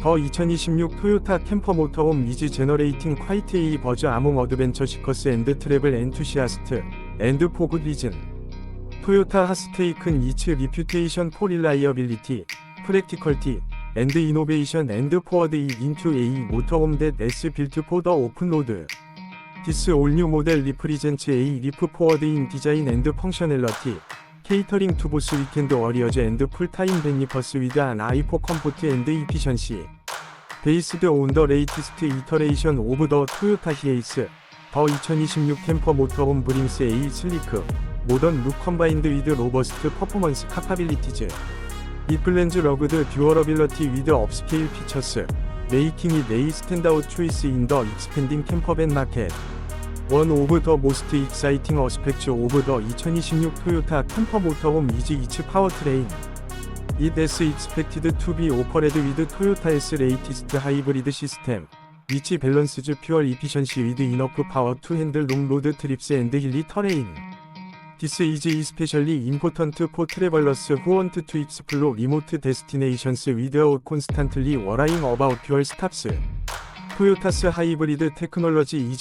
더 2026 토요타 캠퍼 모터홈 이즈 제너레이팅 콰이트 A 버즈 아몽 어드벤처 시커스 앤드 트래블 엔투시아스트 앤드 포그 리즌. 토요타 하스테이큰 이츠 리퓨테이션 포 릴라이어빌리티 프랙티컬티 앤드 이노베이션 앤드 포워드 이 인투 A 모터홈 댓 S 빌트 포더 오픈로드. 디스 올뉴 모델 리프리젠츠 A 리프 포워드 인 디자인 앤드 펑셔널러티 케이터링 투 보스 위켄드 워리어즈 앤드 풀타임 벤니퍼스 위드 안 아이포 컴포트 앤드 이피션시. 베이스드 온 더 레이티스트 이터레이션 오브 더 토요타 히에이스 더 2026 캠퍼 모터홈 브림스 A 슬리크 모던 룩 컴바인드 위드 로버스트 퍼포먼스 카파빌리티즈. 이플랜즈 러그드 듀어러빌러티 위드 업스케일 피처스 메이킹 이 네이 스탠다웃 초이스 인 더 익스펜딩 캠퍼밴 마켓 원 오브 더 모스트 익사이팅 어스펙트 오브 더 2026 토요타 캠퍼 모터홈 이즈 이츠 파워트레인 It is expected to be offered with Toyota's latest hybrid system, which balances fuel efficiency with enough power to handle long road trips and hilly terrain. This is especially important for travelers who want to explore remote destinations without constantly worrying about fuel stops. Is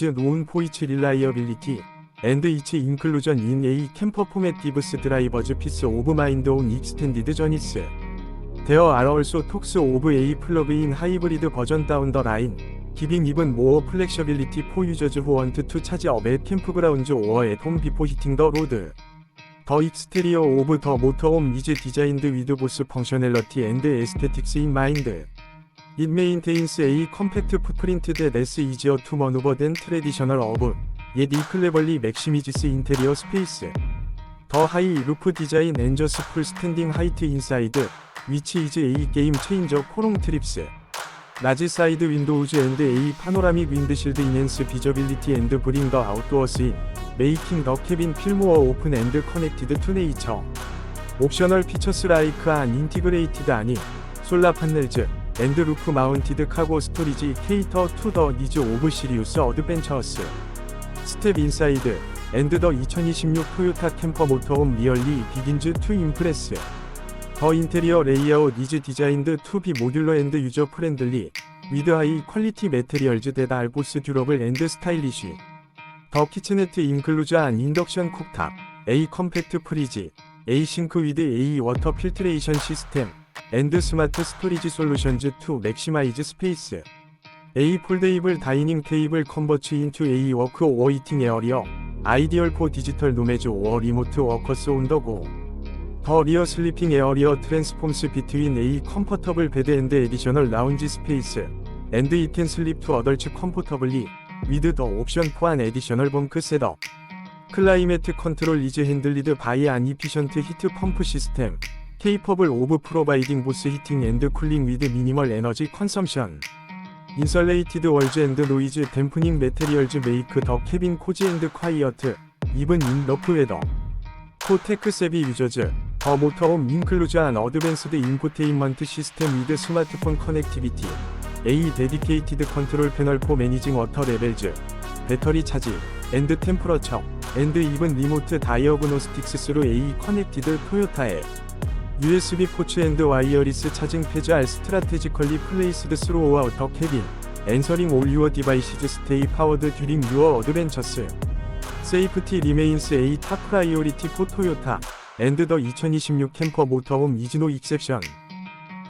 known for its reliability, and its inclusion in a camper format gives drivers peace of mind on extended journeys. There are also talks of a plug-in hybrid version down the line, giving even more flexibility for users who want to charge up at campgrounds or at home before hitting the road. The exterior of the motorhome is designed with both functionality and aesthetics in mind. Maintains a footprint that is easier to maneuver than traditional of, yet it cleverly maximizes interior space. The high roof design enjoys full standing height inside, which is a changer for long trips. Large side windows and a windshield enhance visibility and bring the outdoors in, making the cabin feel more open and connected to nature. Optional features like an integrated ANI, solar panels, and roof mounted cargo storage cater to the needs of serious adventures. Step inside, and the 2026 Toyota Camper motorhome really begins to impress. The interior layout is designed to be modular and user friendly, with high quality materials that are both durable and stylish. The kitchenette includes an induction cooktop, a compact fridge, a sink with a water filtration system, and smart storage solutions to maximize space. A foldable dining table converts into a work or eating area, ideal for digital nomads or remote workers on the go. The rear sleeping area transforms between a system, capable of providing both heating and cooling with minimal energy consumption. Insulated walls and noise dampening materials make the cabin cozy and quiet, even in rough weather. For tech-savvy users, the motorhome includes an advanced infotainment system with smartphone connectivity, a dedicated control panel for managing water levels, battery charge, and temperature, and even remote diagnostics through a Toyota app. USB ports and wireless charging pads are strategically placed throughout the cabin, ensuring all your devices stay powered during your adventures. Safety remains a top priority for Toyota, and the 2026 Camper motorhome is no exception.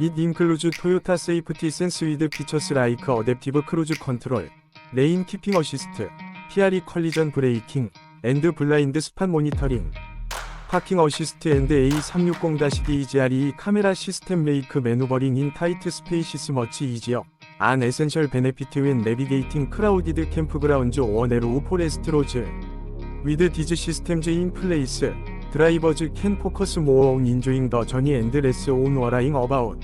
It includes Toyota Safety Sense with features like adaptive cruise control, lane keeping assist, PRE collision braking, and blind spot monitoring. 파킹 어시스트 앤드 A360-DGRE 카메라 시스템 메이크 매누버링 인 타이트 스페이시스 머치 이지어 안 에센셜 베네피트 웬 내비게이팅 크라우디드 캠프그라운즈 오 네로우 포레스트 로즈 위드 디즈 시스템즈 인 플레이스 드라이버즈 캔 포커스 모어 온 인조잉 더 저니 앤드 레스 온 워라잉 어바웃